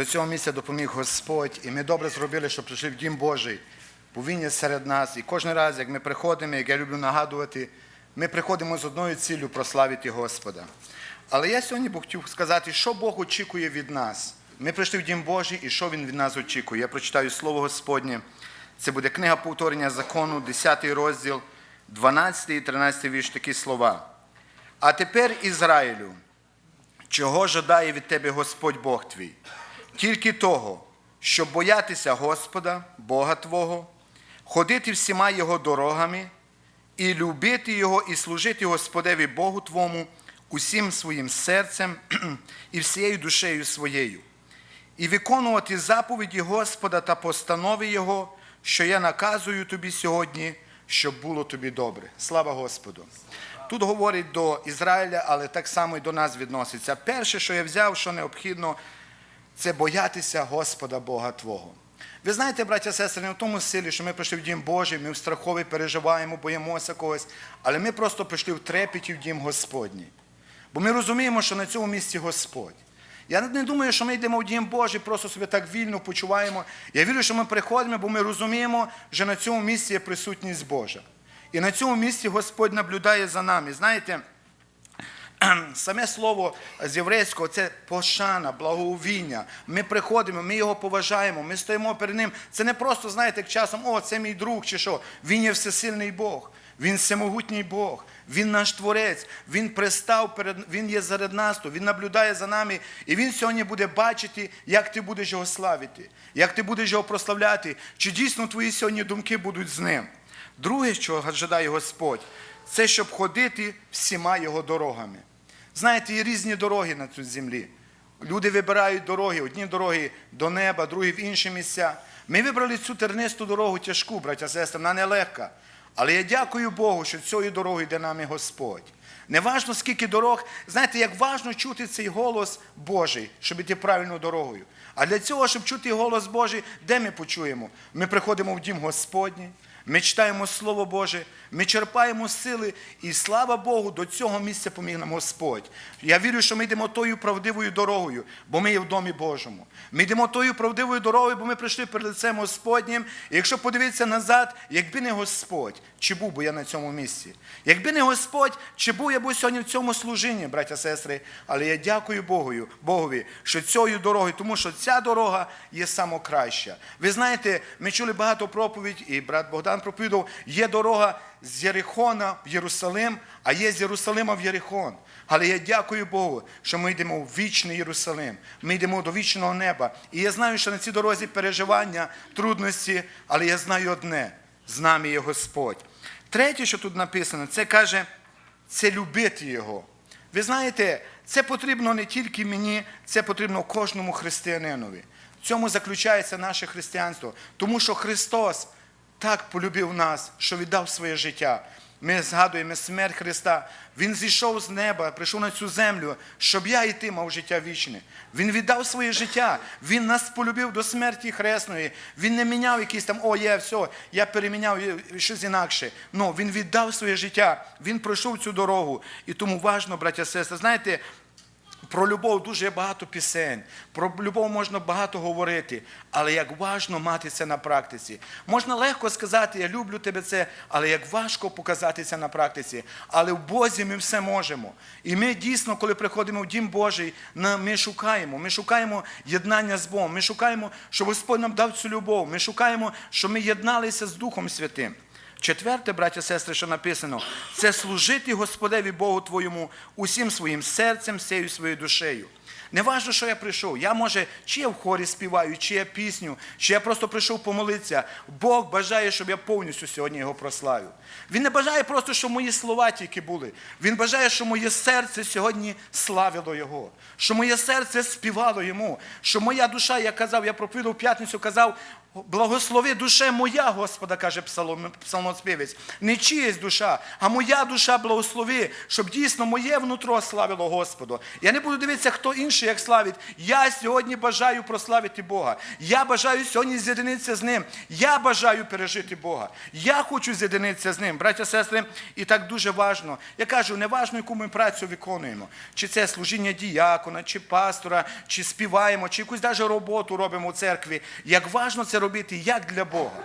До цього місця допоміг Господь, і ми добре зробили, що прийшли в Дім Божий, бо Він є серед нас. І кожен раз, як ми приходимо, як я люблю нагадувати, ми приходимо з одною ціллю прославити Господа. Але я сьогодні б хотів сказати, що Бог очікує від нас. Ми прийшли в Дім Божий і що Він від нас очікує. Я прочитаю Слово Господнє. Це буде книга повторення закону, 10 розділ, 12 і 13 вірш, такі слова. А тепер, Ізраїлю, чого жадає від тебе Господь Бог твій? Тільки того, щоб боятися Господа, Бога Твого, ходити всіма Його дорогами, і любити Його, і служити Господеві Богу Твому усім своїм серцем і всією душею своєю, і виконувати заповіді Господа та постанови Його, що я наказую тобі сьогодні, щоб було тобі добре. Слава Господу! Тут говорить до Ізраїля, але так само і до нас відноситься. Перше, що я взяв, що необхідно, це боятися Господа Бога Твого. Ви знаєте, браття сестри, не в тому силі, що ми прийшли в Дім Божий, ми в страхові переживаємо, боїмося когось, але ми просто прийшли в трепеті в Дім Господній. Бо ми розуміємо, що на цьому місці Господь. Я не думаю, що ми йдемо в Дім Божий, просто собі так вільно почуваємо. Я вірю, що ми приходимо, бо ми розуміємо, що на цьому місці є присутність Божа. І на цьому місці Господь наблюдає за нами. Знаєте, саме слово з єврейського це пошана, благовіння. Ми приходимо, ми його поважаємо, ми стоїмо перед ним. Це не просто, знаєте, як часом, о, це мій друг чи що. Він є всесильний Бог, він всемогутній Бог, він наш творець, він пристав перед він є серед нас, він наблюдає за нами, і він сьогодні буде бачити, як ти будеш його славити, як ти будеш його прославляти, чи дійсно твої сьогодні думки будуть з ним. Друге, що жадає Господь, це щоб ходити всіма його дорогами. Знаєте, є різні дороги на цій землі. Люди вибирають дороги, одні дороги до неба, другі в інші місця. Ми вибрали цю тернисту дорогу тяжку, браття сестри, вона нелегка. Але я дякую Богу, що цією дорогою йде нами Господь. Не важно, скільки дорог. Знаєте, як важно чути цей голос Божий, щоб йти правильною дорогою. А для цього, щоб чути голос Божий, де ми почуємо? Ми приходимо в дім Господній, ми читаємо Слово Боже, ми черпаємо сили, і слава Богу, до цього місця поміг нам Господь. Я вірю, що ми йдемо тою правдивою дорогою, бо ми є в домі Божому. Ми йдемо тою правдивою дорогою, бо ми прийшли перед лицем Господнім. І якщо подивитися назад, якби не Господь, чи був би я на цьому місці? Якби не Господь, чи був я б сьогодні в цьому служінні, браття сестри, але я дякую Богою, Богові, що цією дорогою, тому що ця дорога є самокраща. Ви знаєте, ми чули багато проповідь, і брат Богдан проповідав, є дорога з Єрихона в Єрусалим, а є з Єрусалима в Єрихон. Але я дякую Богу, що ми йдемо в вічний Єрусалим. Ми йдемо до вічного неба. І я знаю, що на цій дорозі переживання, трудності, але я знаю одне: з нами є Господь. Третє, що тут написано, це каже, це любити Його. Ви знаєте, це потрібно не тільки мені, це потрібно кожному християнинові. В цьому заключається наше християнство, тому що Христос так полюбив нас, що віддав своє життя. Ми згадуємо смерть Христа. Він зійшов з неба, прийшов на цю землю, щоб я і ти мав життя вічне. Він віддав своє життя. Він нас полюбив до смерті хресної. Він не міняв якісь там, о, є, все, я переміняв щось інакше. Ну, він віддав своє життя. Він пройшов цю дорогу. І тому важно, браття сестри, знаєте, про любов дуже багато пісень, про любов можна багато говорити, але як важно мати це на практиці. Можна легко сказати, я люблю тебе це, але як важко показати це на практиці. Але в Бозі ми все можемо. І ми дійсно, коли приходимо в Дім Божий, ми шукаємо. Ми шукаємо єднання з Богом. Ми шукаємо, щоб Господь нам дав цю любов. Ми шукаємо, щоб ми єдналися з Духом Святим. Четверте, браття сестри, що написано, це служити Господеві Богу твоєму усім своїм серцем, всією своєю душею. Не важно, що я прийшов. Я може, чи я в хорі співаю, чи я пісню, чи я просто прийшов помолитися. Бог бажає, щоб я повністю сьогодні його прославив. Він не бажає просто, щоб мої слова тільки були. Він бажає, щоб моє серце сьогодні славило Його, що моє серце співало йому, що моя душа, я казав, я проповідав п'ятницю, казав, Благослови душе моя, Господа, каже псалмоспівець. Не чиїсь душа, а моя душа благослови, щоб дійсно моє внутро славило Господу. Я не буду дивитися, хто інше, як славить. Я сьогодні бажаю прославити Бога. Я бажаю сьогодні з'єдинитися з Ним. Я бажаю пережити Бога. Я хочу з'єдинитися з Ним. Браття, сестри, і так дуже важно. Я кажу, не важно, яку ми працю виконуємо. Чи це служіння діякона, чи пастора, чи співаємо, чи якусь навіть роботу робимо у церкві. Як важно це робити, як для Бога.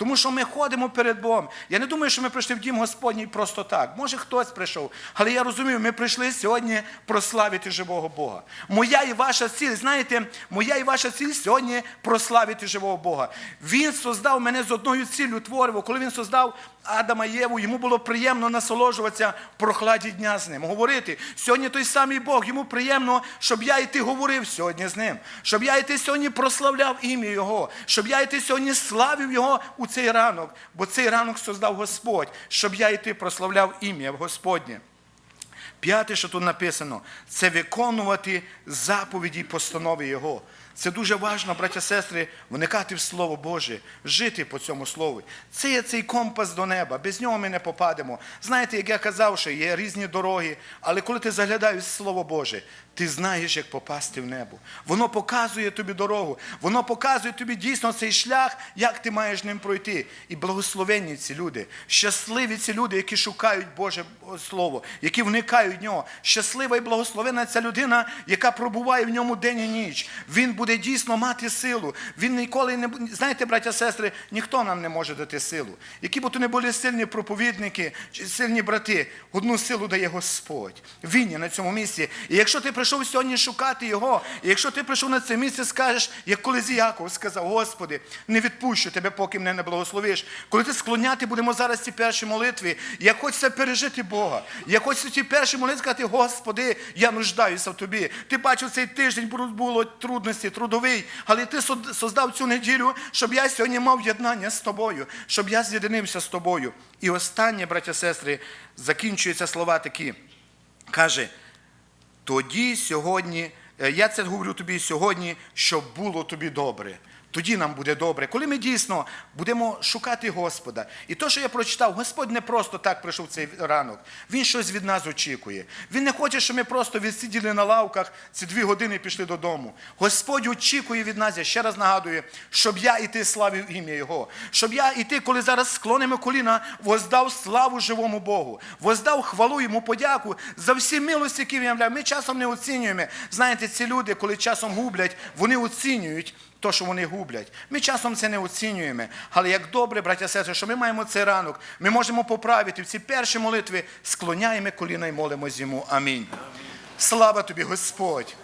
Тому що ми ходимо перед Богом. Я не думаю, що ми прийшли в дім Господній просто так. Може, хтось прийшов. Але я розумію, ми прийшли сьогодні прославити живого Бога. Моя і ваша ціль, знаєте, моя і ваша ціль сьогодні прославити живого Бога. Він создав мене з одною ціллю творив. Коли він создав Адама і Єву, йому було приємно насолоджуватися прохладі дня з ним. Говорити. Сьогодні той самий Бог, йому приємно, щоб я і ти говорив сьогодні з ним. Щоб я і ти сьогодні прославляв ім'я Його. Щоб я і ти сьогодні славив Його у цей ранок. Бо цей ранок создав Господь, щоб я і ти прославляв ім'я Господнє. П'яте, що тут написано, це виконувати заповіді і постанови Його. Це дуже важливо, браття сестри, вникати в Слово Боже, жити по цьому слову. Це є цей компас до неба. Без нього ми не попадемо. Знаєте, як я казав, що є різні дороги, але коли ти заглядаєш в Слово Боже, ти знаєш, як попасти в небо. Воно показує тобі дорогу, воно показує тобі дійсно цей шлях, як ти маєш ним пройти. І благословенні ці люди, щасливі ці люди, які шукають Боже Слово, які вникають в нього. Щаслива і благословена ця людина, яка пробуває в ньому день і ніч. Він буде дійсно мати силу. Він ніколи не буде. Знаєте, браття, сестри, ніхто нам не може дати силу. Які б то не були сильні проповідники чи сильні брати, одну силу дає Господь. Він є на цьому місці. І якщо ти прийшов сьогодні шукати його, і якщо ти прийшов на це місце, скажеш, як колись Яков сказав, Господи, не відпущу тебе, поки мене не благословиш. Коли ти склоняти будемо зараз ці перші молитви, я хочеться пережити Бога. Я хочу ці перші молитви сказати, Господи, я нуждаюся в тобі. Ти бачив, цей тиждень було трудності, трудовий, але ти создав цю неділю, щоб я сьогодні мав єднання з тобою, щоб я з'єдинився з тобою. І останнє, браття сестри, закінчуються слова такі. Каже, тоді сьогодні, е, я це говорю тобі сьогодні, щоб було тобі добре. Тоді нам буде добре, коли ми дійсно будемо шукати Господа. І то, що я прочитав, Господь не просто так прийшов цей ранок. Він щось від нас очікує. Він не хоче, щоб ми просто відсиділи на лавках ці дві години і пішли додому. Господь очікує від нас, я ще раз нагадую, щоб я і ти славив ім'я Його. Щоб я і ти, коли зараз склонимо коліна, воздав славу живому Богу, воздав хвалу йому подяку за всі милості, які він являє. Ми часом не оцінюємо. Знаєте, ці люди, коли часом гублять, вони оцінюють то, що вони гублять. Ми часом це не оцінюємо. Але як добре, браття сестри, що ми маємо цей ранок, ми можемо поправити в ці перші молитви, склоняємо коліна і молимось йому. Амінь. Слава тобі, Господь!